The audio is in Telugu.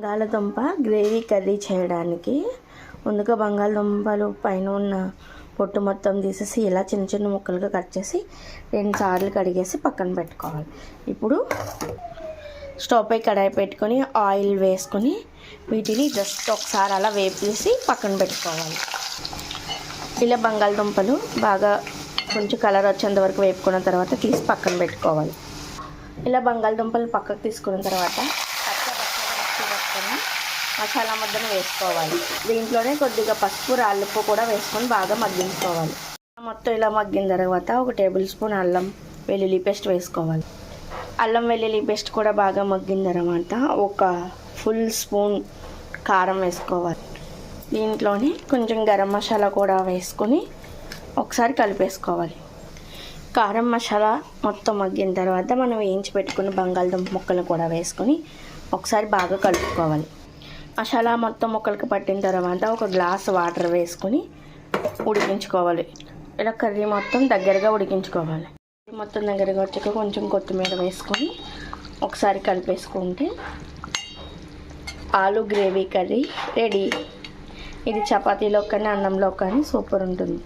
బంగాళదుంప గ్రేవీ కర్రీ చేయడానికి. ముందుగా బంగాళదుంపలు పైన ఉన్న పొట్టు మొత్తం తీసేసి ఇలా చిన్న చిన్న ముక్కలుగా కట్ చేసి రెండు సార్లు కడిగేసి పక్కన పెట్టుకోవాలి. ఇప్పుడు స్టవ్ పై కడాయి పెట్టుకొని ఆయిల్ వేసుకొని వీటిని జస్ట్ ఒకసారి అలా వేపేసి పక్కన పెట్టుకోవాలి. ఇలా బంగాళదుంపలు బాగా కొంచెం కలర్ వచ్చేంత వరకు వేపుకున్న తర్వాత తీసి పక్కన పెట్టుకోవాలి. ఇలా బంగాళదుంపలు పక్కకు తీసుకున్న తర్వాత వేసుకొని మసాలా ముద్దను వేసుకోవాలి. దీంట్లోనే కొద్దిగా పసుపు రాళ్ళుప్పు కూడా వేసుకొని బాగా మగ్గించుకోవాలి. మొత్తం ఇలా మగ్గిన తర్వాత ఒక టేబుల్ స్పూన్ అల్లం వెల్లుల్లి పేస్ట్ వేసుకోవాలి. అల్లం వెల్లుల్లి పేస్ట్ కూడా బాగా మగ్గిన తర్వాత ఒక ఫుల్ స్పూన్ కారం వేసుకోవాలి. దీంట్లోనే కొంచెం గరం మసాలా కూడా వేసుకొని ఒకసారి కలిపేసుకోవాలి. కారం మసాలా మొత్తం మగ్గిన తర్వాత మనం వేయించి పెట్టుకున్న బంగాళదుంప ముక్కలు కూడా వేసుకొని ఒకసారి బాగా కలుపుకోవాలి. మసాలా మొత్తం ముక్కలకి పట్టిన తర్వాత ఒక గ్లాస్ వాటర్ వేసుకొని ఉడికించుకోవాలి. ఇలా కర్రీ మొత్తం దగ్గరగా ఉడికించుకోవాలి. మొత్తం దగ్గరగా వచ్చాక కొంచెం కొత్తిమీర వేసుకొని ఒకసారి కలిపేసుకుంటే ఆలు గ్రేవీ కర్రీ రెడీ. ఇది చపాతీలో కానీ అన్నంలో కానీ సూపర్ ఉంటుంది.